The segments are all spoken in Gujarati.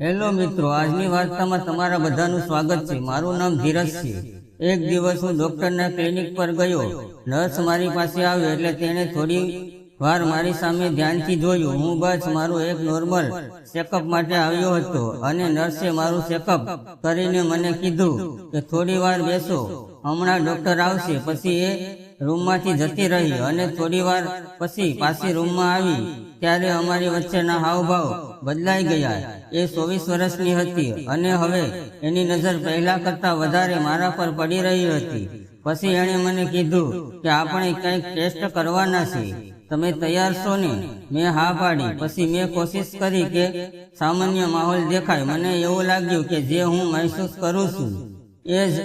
હેલો મિત્રો આજની વાર્તામાં તમારા બધાનું સ્વાગત છે. મારું નામ ધીરજ છે. એક દિવસ હું ડોક્ટરના ક્લિનિક પર ગયો. નર્સ મારી પાસે આવ્યો એટલે તેણે થોડી વાર મારી સામે ધ્યાનથી જોયું. હું બસ મારું એક નોર્મલ ચેકઅપ માટે આવ્યો હતો અને નર્સે મારું ચેકઅપ કરીને મને કીધું કે થોડી વાર બેસો. હમણાં ડોક્ટર આવશે. પછી એ રૂમમાંથી જતી રહી અને થોડી વાર પછી પાછી રૂમમાં આવી, ત્યારે અમારી વચ્ચેના હાવભાવ બદલાઈ ગયા. એ ચોવીસ વર્ષની હતી અને હવે એની નજર પહેલા કરતા વધારે મારા પર પડી રહી હતી. પછી એણે મને કીધું કે આપણે કંઈક ટેસ્ટ કરવાના છે. તમે તૈયાર છો ને? મેં હા પાડી. પછી મેં કોશિશ કરી કે સામાન્ય માહોલ દેખાય. મને એવું લાગ્યું કે જે હું મહેસૂસ કરું છું, એ જ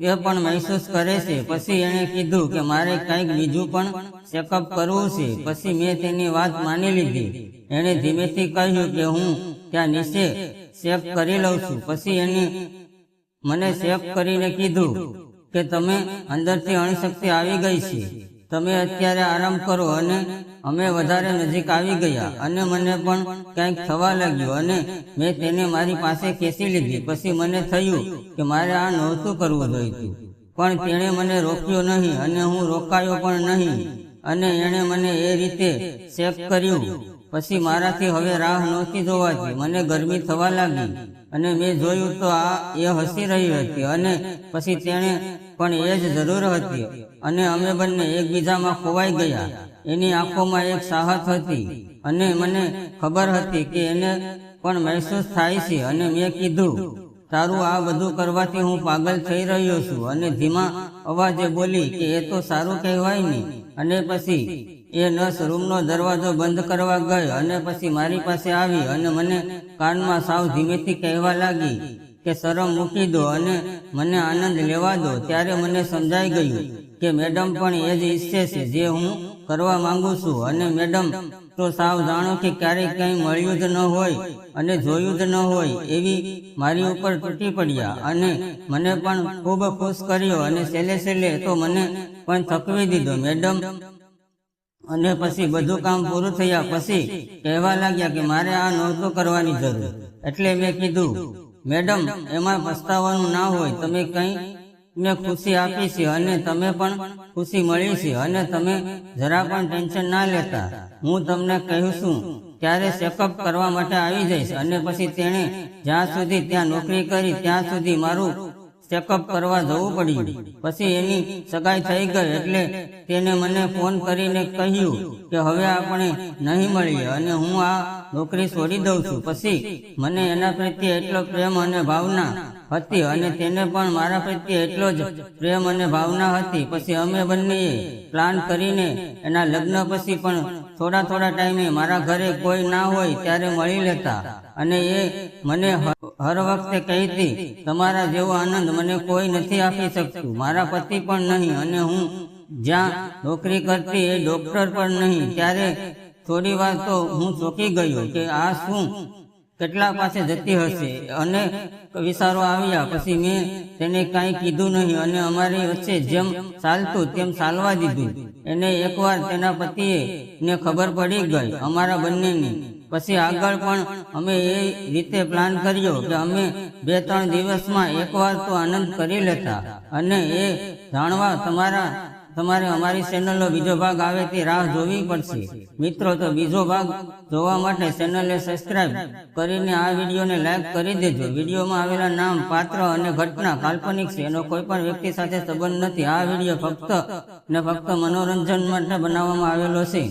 એ પણ મહેસૂસ કરે છે. પછી એણે કીધું કે મારે કંઈક બીજું પણ ચેકઅપ કરવું છે. પછી મેં તેની વાત માની લીધી. એણે ધીમેથી કહ્યું કે હું ત્યાં નીચે ચેક કરી લઉં છું. પછી એને મને ચેક કરીને કીધું કે તમે અંદરથી અણશક્તિ આવી ગઈ છે. તમે અત્યારે આરામ કરો અને અમે વધારે નજીક આવી ગયા અને મને પણ કંઈક થવા લાગ્યું અને મેં તેને મારી પાસે ખેંચી લીધી. પછી મને થયું કે મારે આ નહોતું કરવું જોઈતું. પણ તેણે મને રોક્યો નહીં અને હું રોકાયો પણ નહીં. અને એણે મને એ રીતે ચેક કર્યું. પછી મારાથી હવે રાહ નહોતી જોવાતી. મને ગરમી થવા લાગી અને મેં જોયું તો આ એ હસી રહી હતી અને પછી તેણે પણ એ જ જરૂર હતી. અને અમે બંને એકબીજામાં ખોવાઈ ગયા. એની આંખોમાં એક સાહસ હતી અને મને ખબર હતી કે એને પણ મહેસૂસ થાય છે અને મેં કીધું, તારું આ બધું કરવાથી હું પાગલ થઈ રહ્યો છું. અને ધીમા અવાજે બોલી કે, એ તો સારું કહેવાય ને. અને પછી એ નર્સ રૂમનો દરવાજો બંધ કરવા ગઈ અને પછી મારી પાસે આવી અને મને કાનમાં સાવ ધીમેથી કહેવા લાગી કે શરમ મૂકી દો અને મને આનંદ લેવા દો. ત્યારે મને સમજાઈ ગયું કે મેડમ પણ એ જ ઈચ્છે છે જે હું કરવા માંગુ છું. અને મેડમ, તો સાવ જાણો કે ક્યારેય કંઈ મળ્યું જ ન હોય અને જોયું જ ન હોય એવી મારી ઉપર તૂટી પડ્યા. અને મને પણ ખૂબ ખુશ કર્યો અને છેલ્લે છેલ્લે તો મને પણ થકવી દીધો. મેડમ, અને પછી બધું કામ પૂરું થયા પછી કહેવા લાગ્યા કે મારે આ નહોતું કરવાની જરૂર. એટલે મેં કીધું મેડમ, એમાં પસ્તાવાનું ના હોય. તમે કંઈ મેં ખુશી આપી છે અને તમે પણ ખુશી મળી છે અને તમે જરા પણ ટેન્શન ના લેતા. હું તમને કહું છું ત્યારે ચેકઅપ કરવા માટે આવી જઈશ અને પછી તેણે જ્યાં સુધી ત્યાં નોકરી કરી, ત્યાં સુધી મારું ચેકઅપ કરવા જવું પડ્યું. પછી એની સગાઈ થઈ ગઈ એટલે તેને મને ફોન કરીને કહ્યું કે હવે આપણે નહીં મળીએ અને હું આ નોકરી છોડી દઉં છું. પછી મને એના પ્રત્યે એટલો પ્રેમ અને ભાવના હતી અને તેને પણ મારા પ્રત્યે એટલો જ પ્રેમ અને ભાવના હતી. પછી અમે બંનેએ પ્લાન કરીને એના લગ્ન પછી પણ થોડા થોડા ટાઈમે મારા ઘરે કોઈ ના હોય ત્યારે મળી લેતા અને એ મને હર વખતે કહેતી, તમારા જેવો આનંદ મને કોઈ નથી આપી શકતું. મારા પતિ પણ નહીં અને હું જ્યાં નોકરી કરતી એ ડોક્ટર પણ નહીં. ત્યારે થોડી વાર તો હું ચોંકી ગયો કે આ શું કેટલા પાસે જતી હશે? અને વિચારો આવ્યા પછી મેં તેને કાંઈ કીધું નહીં અને અમારી વચ્ચે જેમ ચાલતું તેમ ચાલવા દીધું. એને એકવાર તેના પતિએ ને ખબર પડી ગઈ અમારા બંનેની. પછી આગળ પણ અમે એ રીતે પ્લાન કર્યો કે અમે બે ત્રણ દિવસમાં એકવાર તો આનંદ કરી લેતા અને એ જાણવા તમારા તમારે અમારી ચેનલનો બીજો ભાગ આવે તે રાહ જોવી પડશે. મિત્રો, તો બીજો ભાગ જોવા માટે ચેનલને સબસ્ક્રાઇબ કરીને આ વિડીયોને લાઈક કરી દેજો. વિડીયોમાં આવેલા નામ, પાત્ર અને ઘટના કાલ્પનિક છે. એનો કોઈ પણ વ્યક્તિ સાથે સંબંધ નથી. આ વીડિયો ફક્ત ને ફક્ત મનોરંજન માટે બનાવવામાં આવેલો છે.